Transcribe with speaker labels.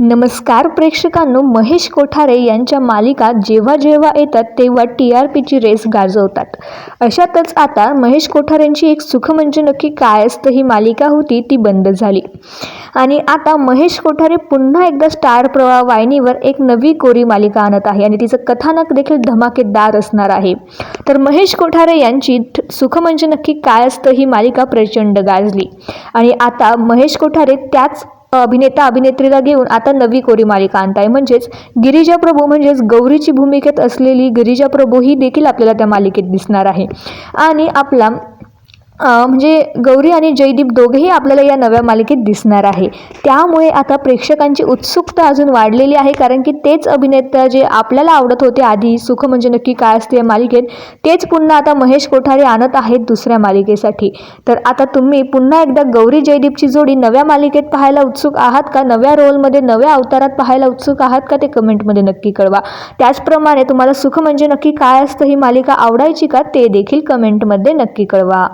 Speaker 1: नमस्कार प्रेक्षकांनो महेश कोठारे यांच्या मालिका जेव्हा जेव्हा येतात तेव्हा टी आर पीची रेस गाजवतात. अशातच आता महेश कोठारेंची एक सुख म्हणजे नक्की काय असतं ही मालिका होती ती बंद झाली. आणि आता महेश कोठारे पुन्हा एकदा स्टार प्रवाह वाहिनीवर एक नवी कोरी मालिका आणत आहे आणि तिचं कथानक देखील धमाकेदार असणार आहे. तर महेश कोठारे यांची सुख म्हणजे नक्की काय असतं ही मालिका प्रचंड गाजली. आणि आता महेश कोठारे त्याच अभिनेता अभिनेत्रीला घेऊन आता नवी कोरी मालिका आणताय. म्हणजेच गिरिजा प्रभू म्हणजेच गौरीची भूमिकेत असलेली गिरिजा प्रभू ही देखील आपल्याला त्या मालिकेत दिसणार आहे. आणि आपला म्हणजे गौरी आणि जयदीप दोघेही आपल्याला या नव्या मालिकेत दिसणार आहे. त्यामुळे आता प्रेक्षकांची उत्सुकता अजून वाढलेली आहे कारण की तेच अभिनेता जे आपल्याला आवडत होते आधी सुख म्हणजे नक्की काय असते या मालिकेत तेच पुन्हा आता महेश कोठारे आणत आहेत दुसऱ्या मालिकेसाठी. तर आता तुम्ही पुन्हा एकदा गौरी जयदीपची जोडी नव्या मालिकेत पाहायला उत्सुक आहात का? नव्या रोलमध्ये नव्या अवतारात पाहायला उत्सुक आहात का? ते कमेंटमध्ये नक्की कळवा. त्याचप्रमाणे तुम्हाला सुख म्हणजे नक्की काय असतं ही मालिका आवडायची का? ते देखील कमेंटमध्ये नक्की कळवा.